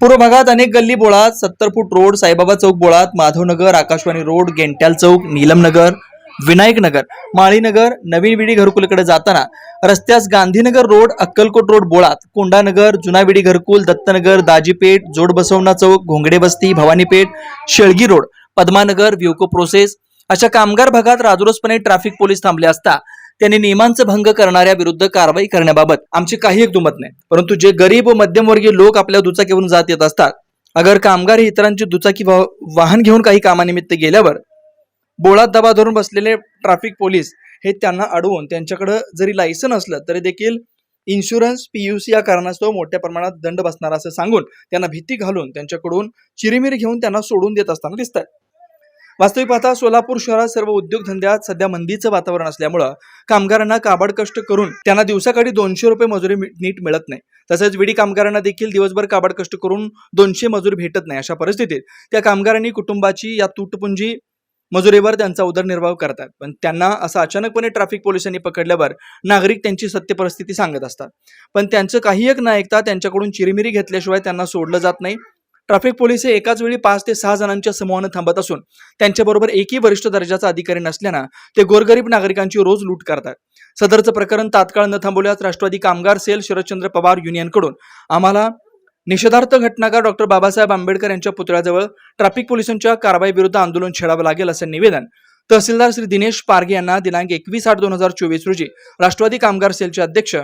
पूर्व भागात अनेक गल्ली बोळात सत्तर फूट रोड साईबाबा चौक बोळात माधवनगर आकाशवाणी रोड गेंट्याल चौक नीलमनगर विनायक नगर माळीनगर नवीन विडी घरकुलकडे जाताना रस्त्यास गांधीनगर रोड अक्कलकोट रोड बोळात कोंडानगर जुनाविडी घरकुल दत्तनगर दाजीपेठ जोडबसवना चौक घोंगडे बस्ती भवानीपेठ शेळगी रोड पद्मानगर व्युको प्रोसेस अशा कामगार भागात राजरोसपणे ट्रॅफिक पोलीस थांबले असता त्यांनी नियमांचा भंग करणाऱ्या विरुद्ध कारवाई करण्याबाबत आमची काही एक दुमत नाही. परंतु जे गरीब व मध्यमवर्गीय लोक आपल्या दुचाकीवरून जात येत असतात अगर कामगार हे इतरांची दुचाकी वाह- वाहन घेऊन काही कामानिमित्त गेल्यावर बोळात दबा धरून बसलेले ट्रॅफिक पोलीस हे त्यांना अडवून त्यांच्याकडे जरी लायसन असलं तरी देखील इन्शुरन्स पीयूसी या कारणास्तव मोठ्या प्रमाणात दंड बसणार असं सांगून त्यांना भीती घालून त्यांच्याकडून चिरीमिरी घेऊन त्यांना सोडून देत असताना दिसतात वास्तविक पाहता सोलापूर शहरात सर्व उद्योगधंद्यात सध्या मंदीचं वातावरण असल्यामुळं कामगारांना काबाड कष्ट करून त्यांना दिवसाकाठी दोनशे रुपये मजुरी नीट मिळत नाही. तसेच विडी कामगारांना देखील दिवसभर काबाड कष्ट करून दोनशे मजुरी भेटत नाही अशा परिस्थितीत त्या कामगारांनी कुटुंबाची या तुटपुंजी मजुरीवर त्यांचा उदरनिर्वाह करतात. पण त्यांना असं अचानकपणे ट्रॅफिक पोलिसांनी पकडल्यावर नागरिक त्यांची सत्य परिस्थिती सांगत असतात. पण त्यांचं काही एक न ऐकता त्यांच्याकडून चिरमिरी घेतल्याशिवाय त्यांना सोडलं जात नाही. ट्रॅफिक पोलीस हे एकाच वेळी पाच ते सहा जणांच्या समूहानं थांबत असून त्यांच्याबरोबर एकही वरिष्ठ दर्जाचा अधिकारी नसल्यानं ते गोरगरीब नागरिकांची रोज लूट करतात. सदरचं प्रकरण तात्काळ न थांबवल्यास राष्ट्रवादी कामगार सेल शरदचंद्र पवार युनियनकडून आम्हाला निषेधार्थ घटनाकार डॉक्टर बाबासाहेब आंबेडकर यांच्या पुतळ्याजवळ ट्रॅफिक पोलिसांच्या कारवाईविरुद्ध आंदोलन छेडावं लागेल असं निवेदन तहसीलदार श्री दिनेश पारगे यांना दिनांक एकवीस आठ दोन हजार चोवीस रोजी राष्ट्रवादी कामगार सेलचे अध्यक्ष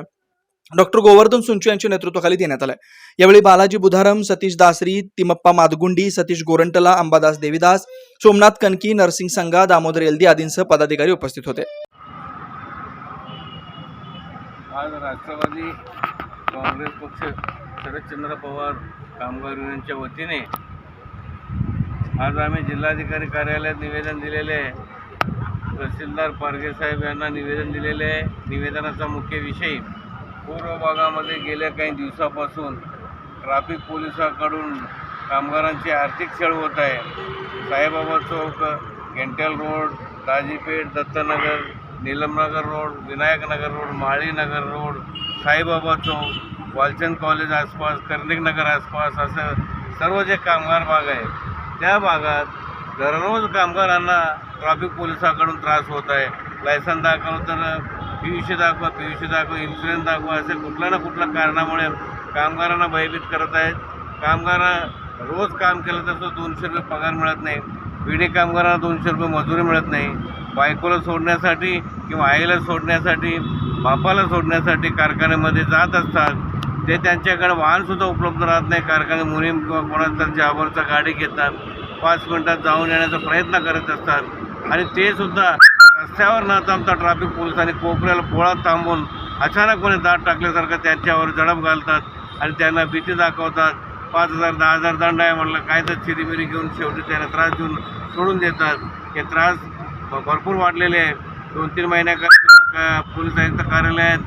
डॉक्टर गोवर्धन सुंचू यांच्या नेतृत्वाखाली देण्यात आलं यावेळी बालाजी बुधारम सतीश दासरी तिमप्पा मादगुंडी सतीश गोरंटला अंबादास देवीदास सोमनाथ कनकी नरसिंग संगा दामोदर एलदी आदींसह पदाधिकारी उपस्थित होते. आज राष्ट्रवादी काँग्रेस पक्ष शरदचंद्र पवार कामगार युनियनच्या वतीने आज आम्ही जिल्हाधिकारी कार्यालयात निवेदन दिलेले आहे. तहसीलदार पारगे साहेब यांना निवेदन दिलेले आहे. निवेदनाचा मुख्य विषय पूर्व भागामध्ये गेल्या काही दिवसापासून ट्रॅफिक पोलिसाकडून कामगारांची आर्थिक छळ होत आहे. साईबाबा चौक केंटल road Dajipeth Dattanagar Neelamnagar road Vinayaknagar road Malinagar road Saibaba चौक वालचंद कॉलेज आसपास कर्णिकनगर आसपास असं सर्व जे कामगार भाग आहे त्या भागात दररोज कामगारांना ट्रॅफिक पोलिसाकडून त्रास होत आहे. लायसन दाखवलं तर पी यू सी दाखवा पी यू सी दाखवा इन्शुरन्स दाखवा असे कुठल्या ना कुठल्या कारणामुळे कामगारांना भयभीत करत आहेत. कामगार रोज काम केलं तर तो दोनशे रुपये पगार मिळत नाही. विडी कामगारांना दोनशे रुपये मजुरी मिळत नाही. बायकोला सोडण्यासाठी किंवा आईला सोडण्यासाठी बापाला सोडण्यासाठी कारखान्यामध्ये जात असतात. ते त्यांच्याकडे वाहनसुद्धा उपलब्ध राहत नाही. कारखाने मुनीम किंवा कोणाचा जाबरचा गाडी घेतात. पाच मिनटात जाऊन येण्याचा प्रयत्न करत असतात. आणि ते सुद्धा रस्त्यावर न थांबता ट्रॅफिक पोलिसांनी कोपऱ्याला पोळात थांबून अचानकपणे दाट टाकल्यासारखं त्यांच्यावर झडप घालतात आणि त्यांना भीती दाखवतात. पाच हजार दहा हजार दंड आहे म्हटलं काय तर चिरीमिरी घेऊन शेवटी त्यांना त्रास देऊन सोडून देतात. हे त्रास भरपूर वाढलेले आहे. दोन तीन महिन्याकरता पोलीस आयुक्त कार्यालयात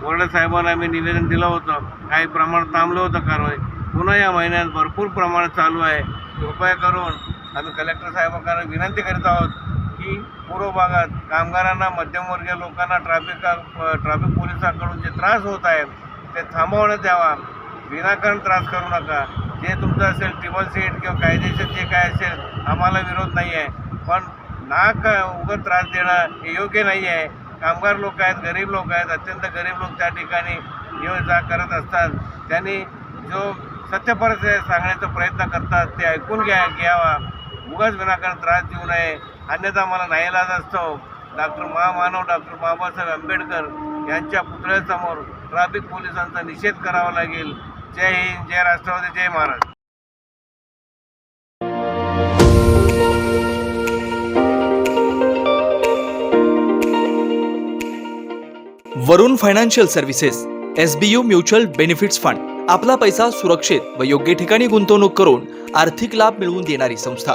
बोर्डे साहेबांना आम्ही निवेदन दिलं होतं. काही प्रमाणात थांबलं होतं कारवाई. पुन्हा या महिन्यात भरपूर प्रमाणात चालू आहे. कृपया करून आम्ही कलेक्टर साहेबांना विनंती करीत आहोत की पूर्व भागात कामगारांना मध्यमवर्गीय लोकांना ट्रॅफिक ट्रॅफिक पोलिसांकडून जे त्रास होत आहे ते थांबवण्यात यावा विनाकारण त्रास करू नका. जे तुमचं असेल ट्रिपल सीट किंवा कायदेशीर जे काय असेल आम्हाला विरोध नाही आहे पण नाक उगत त्रास देणं हे योग्य नाही आहे कामगार लोक आहेत गरीब लोक आहेत अत्यंत गरीब लोक त्या ठिकाणी ये जा करत असतात. त्यांनी जो सत्य सांगण्याचा प्रयत्न करतात ते ऐकून घ्या घ्यावा. उगाच विनाकारण त्रास देऊ नये. अन्यथा मला नाईलाज असतो. डॉक्टर महामानव डॉक्टर बाबासाहेब आंबेडकर यांच्या पुतळ्यासमोर ट्रॅफिक पोलिसांचा निषेध करावा लागेल. Jai Hind Jai Rashtravadi Jai Maharashtra. Varun financial services S B U mutual benefits fund आपला पैसा सुरक्षित व योग्य ठिकाणी गुंतवणूक करून आर्थिक लाभ मिळवून देणारी संस्था.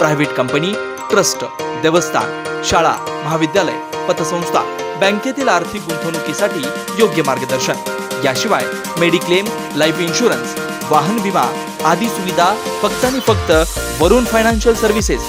प्रायव्हेट कंपनी ट्रस्ट देवस्थान शाळा महाविद्यालय पतसंस्था बँकेतील आर्थिक गुंतवणुकीसाठी योग्य मार्गदर्शन. याशिवाय मेडिक्लेम लाईफ इन्शुरन्स वाहन विमा आदी सुविधा फक्त आणि फक्त Varun financial services